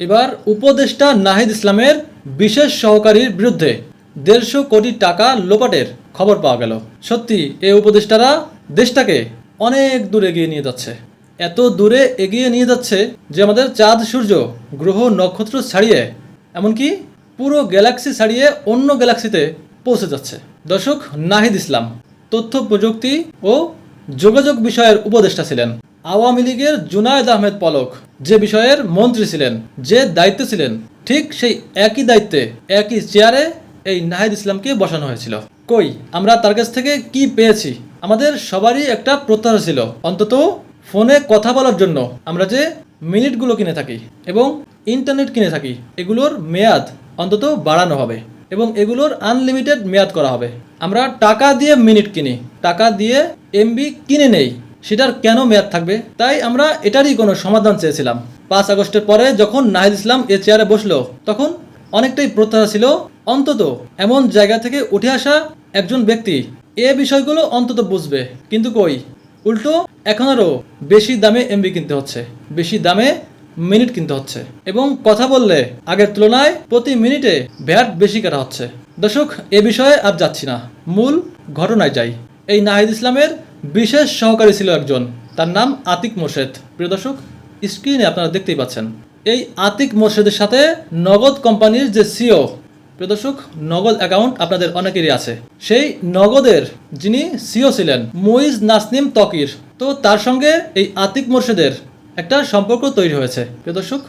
এবার উপদেষ্টা নাহিদ ইসলামের বিশেষ সহকারীর বিরুদ্ধে দেড়শো কোটি টাকা লোপাটের খবর পাওয়া গেল। সত্যি, এই উপদেষ্টারা দেশটাকে অনেক দূর এগিয়ে নিয়ে যাচ্ছে। এত দূরে এগিয়ে নিয়ে যাচ্ছে যে আমাদের চাঁদ, সূর্য, গ্রহ, নক্ষত্র ছাড়িয়ে, এমনকি পুরো গ্যালাক্সি ছাড়িয়ে অন্য গ্যালাক্সিতে পৌঁছে যাচ্ছে। দর্শক, নাহিদ ইসলাম, তথ্য প্রযুক্তি ও যোগাযোগ বিষয়ের উপদেষ্টা ছিলেন। আওয়ামী লীগের জুনায়দ আহমেদ পলক যে বিষয়ের মন্ত্রী ছিলেন, যে দায়িত্বে ছিলেন, ঠিক সেই একই দায়িত্বে, একই চেয়ারে এই নাহিদ ইসলামকে বসানো হয়েছিল। কই, আমরা তার কাছ থেকে কি পেয়েছি? আমাদের সবারই একটা প্রত্যাশা ছিল। অন্তত ফোনে কথা বলার জন্য আমরা যে মিনিটগুলো কিনে থাকি এবং ইন্টারনেট কিনে থাকি, এগুলোর মেয়াদ অন্তত বাড়ানো হবে এবং এগুলোর আনলিমিটেড মেয়াদ করা হবে। আমরা টাকা দিয়ে মিনিট কিনি, টাকা দিয়ে এমবি কিনে নেই। সেটার কেন মেয়াদ থাকবে? তাই আমরা এটারই কোনো সমাধান চেয়েছিলাম। পাঁচ আগস্টের পরে যখন নাহিদ ইসলাম এ চেয়ারে বসল, তখন অনেকটাই প্রত্যাশা ছিল অন্তত এমন জায়গা থেকে উঠে আসা একজন ব্যক্তি। এ বিষয়গুলো অন্তত বুঝবে। কিন্তু কই? উল্টো, এখন আরও বেশি দামে এমবি কিনতে হচ্ছে। বেশি দামে মিনিট কিনতে হচ্ছে। এবং কথা বললে, আগের তুলনায় প্রতি মিনিটে ভ্যাট বেশি কাটা হচ্ছে। দর্শক, এ বিষয়ে আর যাচ্ছি না। মূল ঘটনায় যাই। এই নাহিদ ইসলামের বিশেষ সহকারী ছিল একজন। তার নাম আতিক মোর্শেদ। প্রিয় দর্শক, স্ক্রিনে আপনারা দেখতেই পাচ্ছেন। এই আতিক মোর্শেদের সাথে নগদ কোম্পানির যে সিও, প্রিয় দর্শক, নগদ অ্যাকাউন্ট আপনাদের অনেকেরই আছে। সেই নগদের যিনি সিও ছিলেন, মুইজ নাসনিম তকির, তো তার সঙ্গে এই আতিক মোর্শেদের একটা সম্পর্ক তৈরি হয়েছে। প্রিয় দর্শক,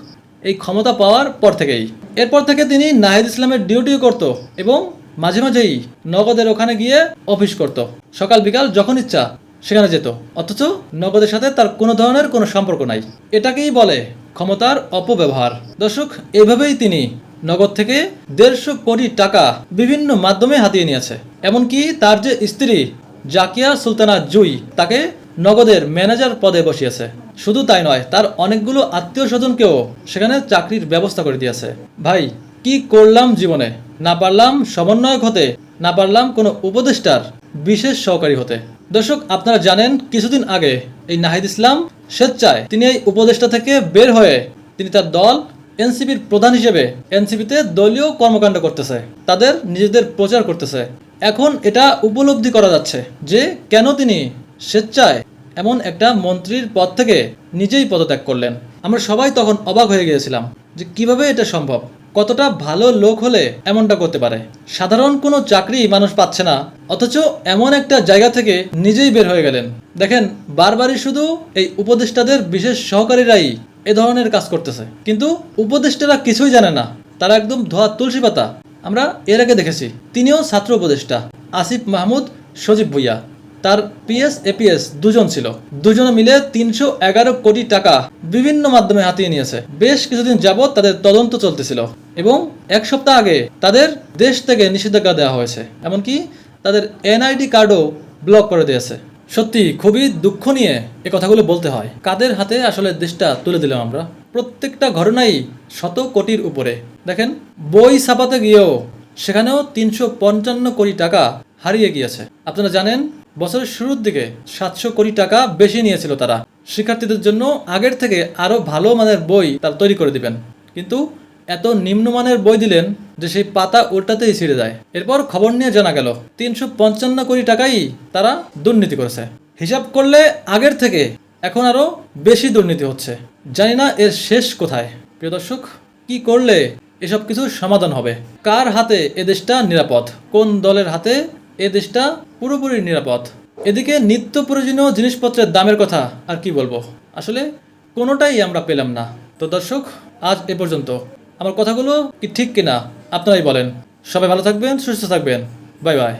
এই ক্ষমতা পাওয়ার পর থেকেই। এরপর থেকে তিনি নাহিদ ইসলামের ডিউটিও করত এবং মাঝে মাঝেই নগদের ওখানে গিয়ে অফিস করত। সকাল বিকাল যখন ইচ্ছা সেখানে যেত। অথচ নগদের সাথে তার কোনো ধরনের কোনো সম্পর্ক নাই। এটাকেই বলে ক্ষমতার অপব্যবহার। দর্শক, এভাবেই তিনি নগদ থেকে দেড়শো কোটি টাকা বিভিন্ন মাধ্যমে হাতিয়ে নিয়েছে। এমনকি তার যে স্ত্রী জাকিয়া সুলতানা জুই, তাকে নগদের ম্যানেজার পদে বসিয়েছে। শুধু তাই নয়, তার অনেকগুলো আত্মীয় স্বজনকেও সেখানে চাকরির ব্যবস্থা করে দিয়েছে। ভাই কি করলাম জীবনে? না পারলাম সমন্বয়ক হতে, না পারলাম কোনো উপদেষ্টার বিশেষ সহকারী হতে। দর্শক, আপনারা জানেন, কিছুদিন আগে এই নাহিদ ইসলাম স্বেচ্ছায় তিনি এই উপদেষ্টা থেকে বের হয়ে তিনি তার দল এনসিপির প্রধান হিসেবে এনসিপিতে দলীয় কর্মকাণ্ড করতেছে। তাদের নিজেদের প্রচার করতেছে। এখন এটা উপলব্ধি করা যাচ্ছে যে কেন তিনি স্বেচ্ছায় এমন একটা মন্ত্রীর পদ থেকে নিজেই পদত্যাগ করলেন। আমরা সবাই তখন অবাক হয়ে গিয়েছিলাম যে কীভাবে এটা সম্ভব। কতটা ভালো লোক হলে এমনটা করতে পারে? সাধারণ কোনো চাকরি মানুষ পাচ্ছে না, অথচ এমন একটা জায়গা থেকে নিজেই বের হয়ে গেলেন। দেখেন, বারবারই শুধু এই উপদেষ্টাদের বিশেষ সহকারীরাই এ ধরনের কাজ করতেছে। কিন্তু উপদেষ্টারা কিছুই জানে না। তারা একদম ধোয়া তুলসী পাতা। আমরা এর আগে দেখেছি, তিনিও ছাত্র উপদেষ্টা, আসিফ মাহমুদ, সজীব ভুইয়া। তার পিএস, এপিএস দুজন ছিল। দুজনে মিলে তিনশো এগারো কোটি টাকা বিভিন্ন মাধ্যমে হাতিয়ে নিয়েছে। বেশ কিছুদিন যাবৎ তাদের তদন্ত চলতেছিল এবং এক সপ্তাহ আগে তাদের দেশ থেকে নিষেধাজ্ঞা দেওয়া হয়েছে। এমনকি তাদের এনআইডি কার্ডও ব্লক করে দিয়েছে। সত্যি, খুবই দুঃখ নিয়ে এ কথাগুলো বলতে হয়। কাদের হাতে আসলে দেশটা তুলে দিলাম আমরা? প্রত্যেকটা ঘটনাই শত কোটির উপরে। দেখেন, বই ছাপাতে গিয়েও সেখানেও তিনশো পঞ্চান্ন কোটি টাকা হারিয়ে গিয়েছে। আপনারা জানেন বছরের শুরুর দিকে সাতশো কোটি টাকা বেশি নিয়েছিল তারা। শিক্ষার্থীদের জন্য আগের থেকে আরও ভালো মানের বই তারা তৈরি করে দিবেন। কিন্তু এত নিম্নমানের বই দিলেন যে সেই পাতা উল্টাতেই ছিঁড়ে যায়। এরপর খবর নিয়ে জানা গেল, তিনশো পঞ্চান্ন কোটি টাকাই তারা দুর্নীতি করেছে। হিসাব করলে আগের থেকে এখন আরও বেশি দুর্নীতি হচ্ছে। জানি না এর শেষ কোথায়। প্রিয় দর্শক, কি করলে এসব কিছু সমাধান হবে? কার হাতে এ দেশটা নিরাপদ? কোন দলের হাতে এ দেশটা পুরোপুরি নিরাপদ। এদিকে নিত্য প্রয়োজনীয় জিনিসপত্রের দামের কথা আর কি বলব? আসলে কোনোটাই আমরা পেলাম না। তো দর্শক, আজ এ পর্যন্ত। আমার কথাগুলো কি ঠিক কিনা আপনারাই বলেন। সবাই ভালো থাকবেন, সুস্থ থাকবেন। Bye bye.